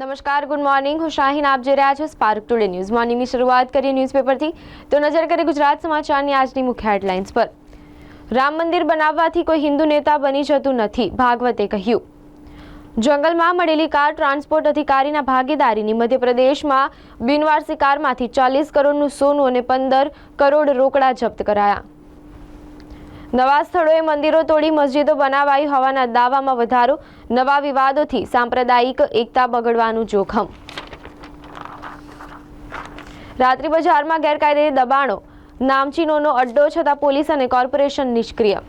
નમસ્કાર, good morning. હું શાહીન આપ જોઈ રહ્યા છો સ્પાર્ક ટુડે ન્યૂઝ. મોર્નિંગની શરૂઆત કરીએ ન્યૂઝપેપરથી તો નજર કરીએ ગુજરાત સમાચારની આજની મુખ્ય હેડલાઇન્સ પર. રામ મંદિર બનાવવાથી કોઈ હિન્દુ નેતા બની જતું નથી, ભાગવતે કહ્યું. જંગલમાં મળેલી કાર ટ્રાન્સપોર્ટ અધિકારીના ભાગીદારીની મધ્યપ્રદેશમાં બિનવારસી કારમાંથી ચાલીસ કરોડનું સોનું અને પંદર કરોડ રોકડા જપ્ત કરાયા. નવા સ્થળોએ મંદિરો તોડી મસ્જિદો બનાવાઈ હોવાના દાવામાં વધારો, નવા વિવાદોથી સાંપ્રદાયિક એકતા બગડવાનું જોખમ. રાત્રિ બજારમાં ગેરકાયદે દબાણો, નામચીનોનો અડ્ડો છતાં પોલીસ અને કોર્પોરેશન નિષ્ક્રિય.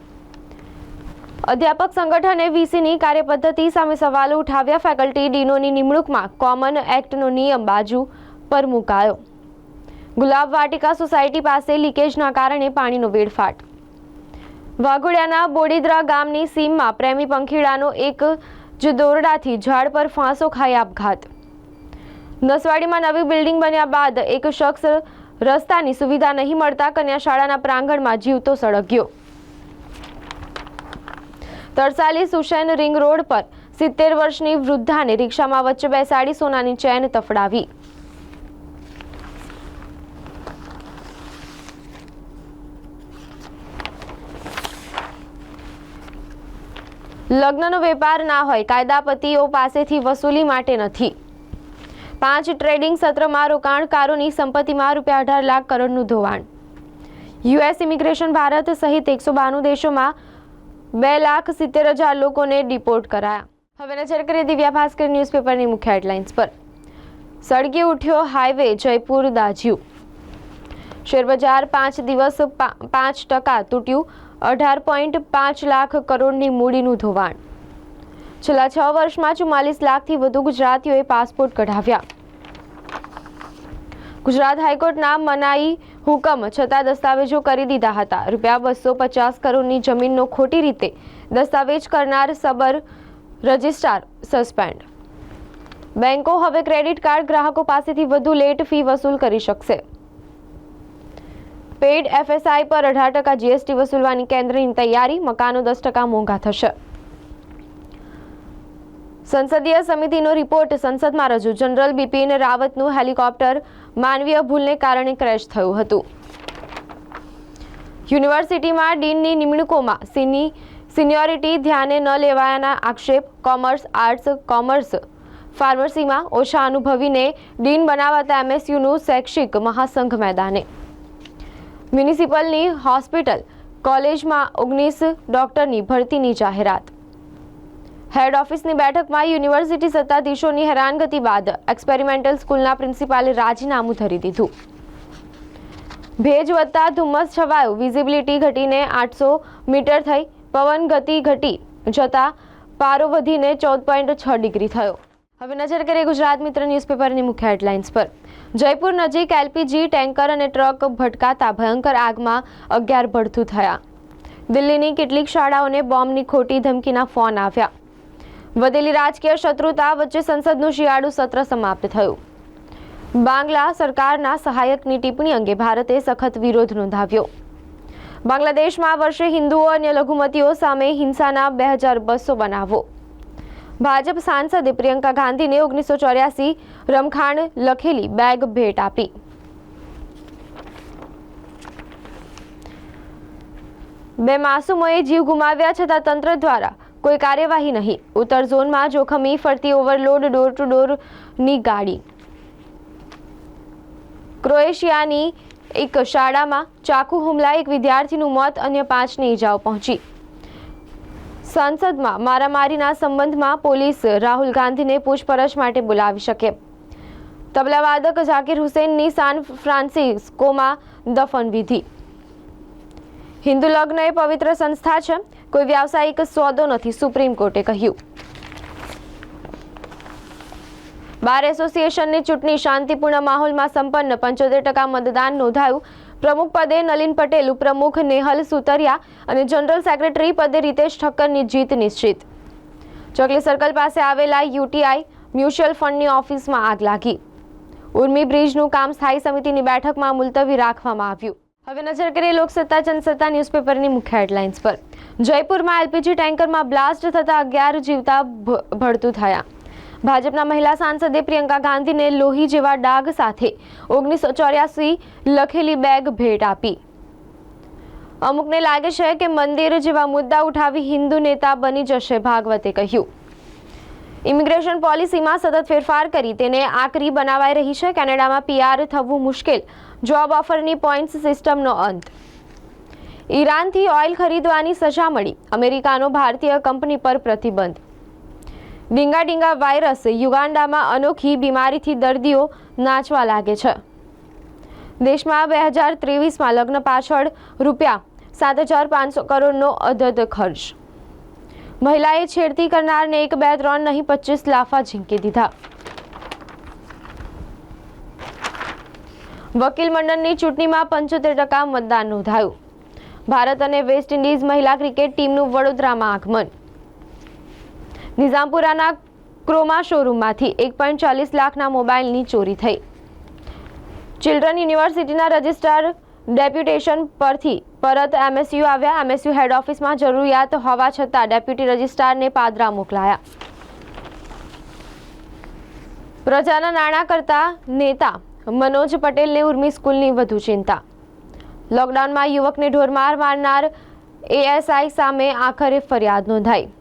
અધ્યાપક સંગઠને વીસીની કાર્યપદ્ધતિ સામે સવાલો ઉઠાવ્યા, ફેકલ્ટી ડીનોની નિમણૂકમાં કોમન એક્ટનો નિયમ બાજુ પર મુકાયો. ગુલાબ વાટિકા સોસાયટી પાસે લીકેજના કારણે પાણીનો વેડફાટ. વાઘોડિયાના બોડીદ્રા ગામની સીમમાં પ્રેમી પંખીડાનો એક જ દોરડાથી ઝાડ પર ફાંસો ખાઈ આપઘાત. નસવાડીમાં નવી બિલ્ડિંગ બન્યા બાદ એક શખ્સ રસ્તાની સુવિધા નહીં મળતા કન્યા શાળાના પ્રાંગણમાં જીવતો સળગ્યો. તરસાલી સુશેન રિંગ રોડ પર સિત્તેર વર્ષની વૃદ્ધાને રિક્ષામાં વચ્ચે બેસાડી સોનાની ચેન તફડાવી. લગ્નનો વેપાર ના હોય, કાયદાપતિઓ પાસેથી વસૂલી માટે નથી. પાંચ ટ્રેડિંગ સત્રમાં રોકાણકારોની સંપત્તિમાં રૂપિયા અઢાર લાખ કરોડનું ધોવાણ. યુએસ ઇમિગ્રેશન ભારત સહિત એકસો બાણું દેશોમાં બે લાખ સિત્તેર હજાર લોકોને ડિપોર્ટ કરાયા. હવે નજર કરીએ દિવ્યા ભાસ્કર ન્યૂઝપેપરની મુખ્ય હેડલાઇન્સ પર. સળગી ઉઠ્યો હાઈવે જયપુર દાજ્યું શેરબજાર પાંચ દિવસ પાંચ ટકા તૂટ્યું. અઢાર પોઈન્ટ પાંચ લાખ કરોડની મૂડીનું ધોવાણ. છેલ્લા છ વર્ષમાં ચુમ્માલીસ લાખથી વધુ ગુજરાતીઓએ પાસપોર્ટ કઢાવ્યા. ગુજરાત હાઈકોર્ટના મનાઈ હુકમ છતાં દસ્તાવેજો કરી દીધા હતા. રૂપિયા બસો પચાસ કરોડની જમીનનો ખોટી રીતે દસ્તાવેજ કરનાર સબર રજિસ્ટ્રાર સસ્પેન્ડ. બેન્કો હવે ક્રેડિટ કાર્ડ ગ્રાહકો પાસેથી વધુ લેટ ફી વસૂલ કરી શકશે. પેઇડ એફએસઆઈ પર અઢાર ટકા જીએસટી વસૂલવાની કેન્દ્રની તૈયારી, મકાનો દસ ટકા મોંઘા થશે. સંસદીય સમિતિનો રિપોર્ટ સંસદમાં રજૂ. જનરલ બિપિન રાવતનું હેલિકોપ્ટર માનવીય ભૂલને કારણે ક્રેશ થયું હતું. યુનિવર્સિટીમાં ડીનની નિમણૂકોમાં સિની, સિનિયોરિટી ધ્યાને ન લેવાયાના આક્ષેપ, કોમર્સ, આર્ટ્સ, કોમર્સ ફાર્મસીમાં ઓછા અનુભવીને ડીન બનાવાતા એમએસયુનું શૈક્ષિક મહાસંઘ મેદાને. મ્યુનિસિપલની હોસ્પિટલ કોલેજમાં ઓગણીસ ડોક્ટરની ભરતીની જાહેરાત. હેડ ઓફિસની બેઠકમાં યુનિવર્સિટી સત્તાધીશોની હેરાનગતિ બાદ એક્સપેરિમેન્ટલ સ્કૂલના પ્રિન્સિપાલે રાજીનામું ધરી દીધું. ભેજ વધતા ધુમ્મસ છવાયું, વિઝિબિલિટી ઘટીને આઠસો મીટર થઈ પવન ગતિ ઘટી જતા પારો વધીને ચૌદ પોઈન્ટ છ ડિગ્રી થયો. હવે નજર કરીએ ગુજરાત મિત્ર ન્યૂઝપેપરની મુખ્ય હેડલાઇન્સ પર. જયપુર નજીક એલપીજી ટેન્કર અને ટ્રક ભટકાતા ભયંકર આગમાં અગિયાર ભડથું થયા. દિલ્હીની કેટલીક શાળાઓને બોમ્બની ખોટી ધમકીના ફોન આવ્યા. વધેલી રાજકીય શત્રુતા વચ્ચે સંસદનું શિયાળુ સત્ર સમાપ્ત થયું. બાંગ્લા સરકારના સહાયકની ટિપ્પણી અંગે ભારતે સખત વિરોધ નોંધાવ્યો. બાંગ્લાદેશમાં આ વર્ષે હિન્દુઓ અને લઘુમતીઓ સામે હિંસાના બે હજાર બસો બનાવો. ભાજપ સાંસદે પ્રિયંકા ગાંધીને ઓગણીસો ચોર્યાસી રમખાણ લખેલી બેગ ભેટ આપી. બે માસુમોએ જીવ ગુમાવ્યા છતાં તંત્ર દ્વારા કોઈ કાર્યવાહી નહીં. ઉત્તર ઝોનમાં જોખમી ફરતી ઓવરલોડ ડોર ટુ ડોરની ગાડી. ક્રોએશિયાની એક શાળામાં ચાકુ હુમલા એક વિદ્યાર્થીનું મોત, અન્ય પાંચને ઈજાઓ પહોંચી. સંસદમાં મારામારીના સંબંધમાં પોલીસ રાહુલ ગાંધીને પૂછપરછ માટે બોલાવી શકે. તબલાવાદક ઝાકીર હુસેનની સાન ફ્રાન્સિસ્કોમાં દફન હિન્દુ લગ્ન એ પવિત્ર સંસ્થા છે. કોઈ વ્યાવસાયિક સોદો નથી, સુપ્રીમ કોર્ટે કહ્યું. બાર એસોસિએશનની ચૂંટણી શાંતિપૂર્ણ માહોલમાં સંપન્ન. પંચોતેર ટકા મતદાન નોંધાયું. પ્રમુખ પદે નલિન પટેલ, ઉપપ્રમુખ નેહલ સુતરિયા અને જનરલ સેક્રેટરી પદે રીતેશ ઠક્કરની જીત નિશ્ચિત. ચોકલી સર્કલ પાસે આવેલા યુટીઆઈ મ્યુચ્યુઅલ ફંડની ઓફિસમાં આગ લાગી. ઉર્મી બ્રિજનું કામ સ્થાયી સમિતિની બેઠકમાં મુલતવી રાખવામાં આવ્યું. હવે નજર કરીએ લોકસત્તા, જનસત્તા ન્યૂઝપેપરની મુખ્ય હેડલાઇન્સ પર. જયપુરમાં એલપીજી ટેન્કરમાં બ્લાસ્ટ થતા અગિયાર જીવતા ભ- ભડતું થયા. ભાજપના મહિલા સાંસદે પ્રિયંકા ગાંધીને લોહી જેવા ડાઘ સાથે ઓગણીસો ચોર્યાસી લખેલી બેગ ભેટ આપી. અમુકને લાગે છે કે મંદિર જેવા મુદ્દા ઉઠાવી હિન્દુ નેતા બની જશે, ભાગવતે કહ્યું. ઇમિગ્રેશન પોલિસીમાં સતત ફેરફાર કરી તેને આકરી બનાવાઈ રહી છે. કેનેડામાં પીઆર થવું મુશ્કેલ. જોબ ઓફરની પોઈન્ટ્સ સિસ્ટમનો અંત. ઈરાનથી ઓઇલ ખરીદવાની સજા મળી. અમેરિકાનો ભારતીય કંપની પર પ્રતિબંધ. ડીંગા ડીંગા વાયરસ યુગાન્ડામાં અનોખી બીમારીથી દર્દીઓ નાચવા લાગે છે. દેશમાં બે હજાર ત્રેવીસમાં લગ્ન પાછળ રૂપિયા સાત હજાર પાંચસો કરોડનો અધધ ખર્ચ. મહિલાએ છેડતી કરનારને એક, બે, ત્રણ નહીં, પચીસ લાફા ઝીંકી દીધા. વકીલ મંડળની ચૂંટણીમાં પંચોતેર ટકા મતદાન નોંધાયું. ભારત અને વેસ્ટ ઇન્ડિઝ મહિલા ક્રિકેટ ટીમનું વડોદરામાં આગમન. નિઝામપુરાના ક્રોમા શોરૂમમાંથી એક પોઈન્ટ ચાલીસ લાખના મોબાઈલની ચોરી થઈ. ચિલ્ડ્રન યુનિવર્સિટીના રજિસ્ટ્રાર ડેપ્યુટેશન પરથી પરત એમએસયુ આવ્યા. એમએસયુ હેડ ઓફિસમાં જરૂરિયાત હોવા છતાં ડેપ્યુટી રજિસ્ટ્રારને પાદરા મોકલાયા. પ્રજાના નાણાં કરતા નેતા મનોજ પટેલને ઉર્મી સ્કૂલની વધુ ચિંતા. લોકડાઉનમાં યુવકને ઢોરમાર મારનાર એએસઆઈ સામે આખરે ફરિયાદ નોંધાઈ.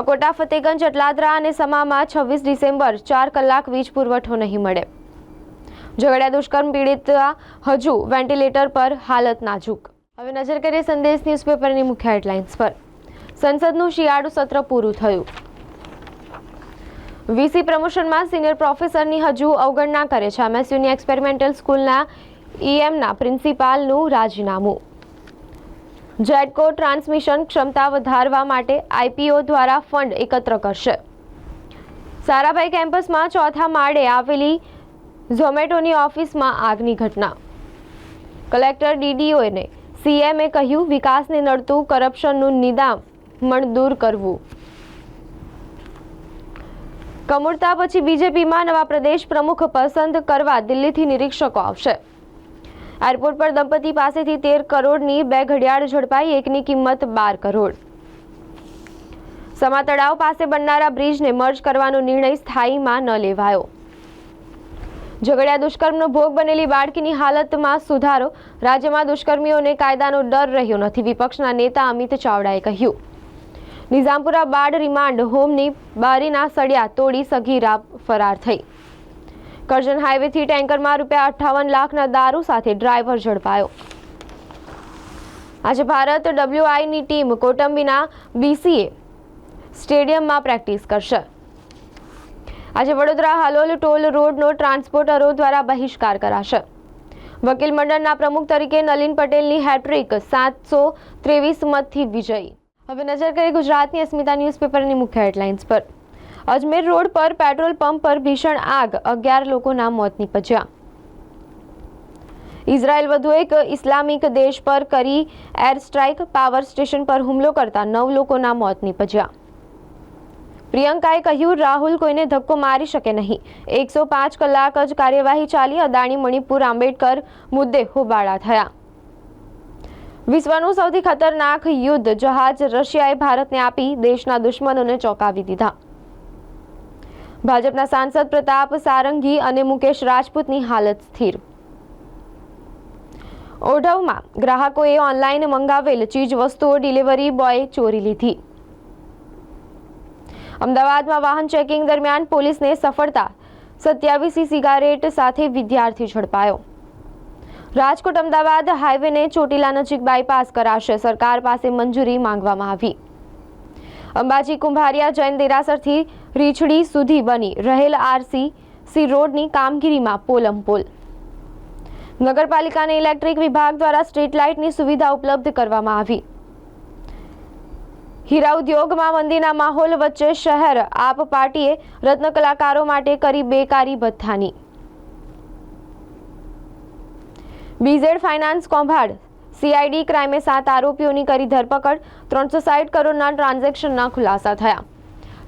અકોટા, ફતેગંજ, અટલાદરા અને સમામાં છવ્વીસ ડિસેમ્બર ચાર કલાક વીજ પુરવઠો નહીં મળે. ઝઘડિયા દુષ્કર્મ પીડિત હજુ વેન્ટિલેટર પર હાલત નાજુક. હવે નજર કરીએ સંદેશ ન્યૂઝપેપરની મુખ્ય હેડલાઇન્સ પર. સંસદનું શિયાળુ સત્ર પૂરું થયું. વીસી પ્રમોશનમાં સિનિયર પ્રોફેસરની હજુ અવગણના કરે છે. એમએસયુની એક્સપેરિમેન્ટલ સ્કૂલના ઈએમના પ્રિન્સિપાલનું રાજીનામું. જેટકો ટ્રાન્સમિશન ક્ષમતા વધારવા માટે આઈપીઓ દ્વારા ફંડ એકત્ર કરશે. સારાભાઈ કેમ્પસમાં ચોથા માળે આવેલી ઝોમેટોની ઓફિસમાં આગની ઘટના. કલેક્ટર ડીડીઓને સીએમએ કહ્યું, વિકાસને નડતું કરપ્શનનું નિદામણ દૂર કરવું. કમુરતા પછી બીજેપીમાં નવા પ્રદેશ પ્રમુખ પસંદ કરવા દિલ્હીથી નિરીક્ષકો આવશે. એરપોર્ટ પર દંપતી પાસેથી તેર કરોડની બે ઘડિયાળ ઝડપાઈ, એકની કિંમત બાર કરોડ. સમા તળાવ પાસે બનનારા બ્રિજને મર્જ કરવાનો નિર્ણય સ્થાયીમાં ન લેવાયો. ઝઘડિયા દુષ્કર્મનો ભોગ બનેલી બાળકીની હાલતમાં સુધારો, રાજ્યમાં દુષ્કર્મીઓને કાયદાનો ડર રહ્યો નથી, વિપક્ષના નેતા અમિત ચાવડાએ કહ્યું. નિઝામપુરા બાળ રિમાન્ડ, હોમની બારીના સળિયા તોડી સગીરા ફરાર થઈ. કરજણ હાઈવેથી ટેન્કરમાં રૂપિયા અઠ્ઠાવન લાખના દારૂ સાથે ડ્રાઈવર ઝડપાયો. આજે ભારત ડબ્લ્યુઆઈની ટીમ કોટંબીના બીસીએ સ્ટેડિયમમાં પ્રેક્ટિસ કરશે. આજે વડોદરા હાલોલ ટોલ રોડનો ટ્રાન્સપોર્ટરો દ્વારા બહિષ્કાર કરાશે. વકીલ મંડળના પ્રમુખ તરીકે નલિન પટેલની હેટ્રિક સાતસો ત્રેવીસ મતથી વિજયી. હવે નજર કરીએ ગુજરાતની અસ્મિતા ન્યૂઝપેપરની મુખ્ય હેડલાઇન્સ પર. અજમેર રોડ પર પેટ્રોલ પંપ પર ભીષણ આગ, અગિયાર લોકોના મોત નીપજ્યા. ઇઝરાયલ વધુ એક ઇસ્લામિક દેશ પર કરી એર સ્ટ્રાઇક, પાવર સ્ટેશન પર હુમલો કરતા નવ લોકોના મોત નીપજ્યા. પ્રિયંકાએ કહ્યું, રાહુલ કોઈને ધક્કો મારી શકે નહીં. એકસો પાંચ કલાક જ કાર્યવાહી ચાલી, અદાણી, મણિપુર, આંબેડકર મુદ્દે હોબાળા થયા. વિશ્વનું સૌથી ખતરનાક યુદ્ધ, જહાજ રશિયાએ ભારતને આપી દેશના દુશ્મનોને ચોંકાવી દીધા. ભાજપના સાંસદ પ્રતાપ સારંગી અને મુકેશ રાજપૂતની હાલત સ્થિર. ઓઢવમાં ગ્રાહકોએ ઓનલાઈન મંગાવેલ ચીજ વસ્તુઓ ડિલિવરી બોય ચોરી લીધી. અમદાવાદમાં વાહન ચેકિંગ દરમિયાન પોલીસને સફળતા, સત્યાવીસી સિગારેટ સાથે વિદ્યાર્થી ઝડપાયો. રાજકોટ અમદાવાદ હાઈવેને ચોટીલા નજીક બાયપાસ કરાશે, સરકાર પાસે મંજૂરી માંગવામાં આવી. અંબાજી કુંભારિયા જૈન દેરાસરથી રીછડી સુધી બની રહેલ આરસી સી રોડની કામગીરીમાં પોલમપોલ નગરપાલિકાને ઇલેક્ટ્રિક વિભાગ દ્વારા સ્ટ્રીટ લાઇટની સુવિધા ઉપલબ્ધ કરવામાં આવી. હીરા ઉદ્યોગમાં મંદીના માહોલ વચ્ચે શહેર આપ પાર્ટીએ રત્ન કલાકારો માટે કરી બેકારી ભથ્થાની. બીઝેડ ફાઇનાન્સ કૌભાંડ. સીઆઈડી ક્રાઇમે સાત આરોપીઓની કરી ધરપકડ. ત્રણસો સાઠ કરોડના ટ્રાન્ઝેક્શનના ખુલાસા થયા.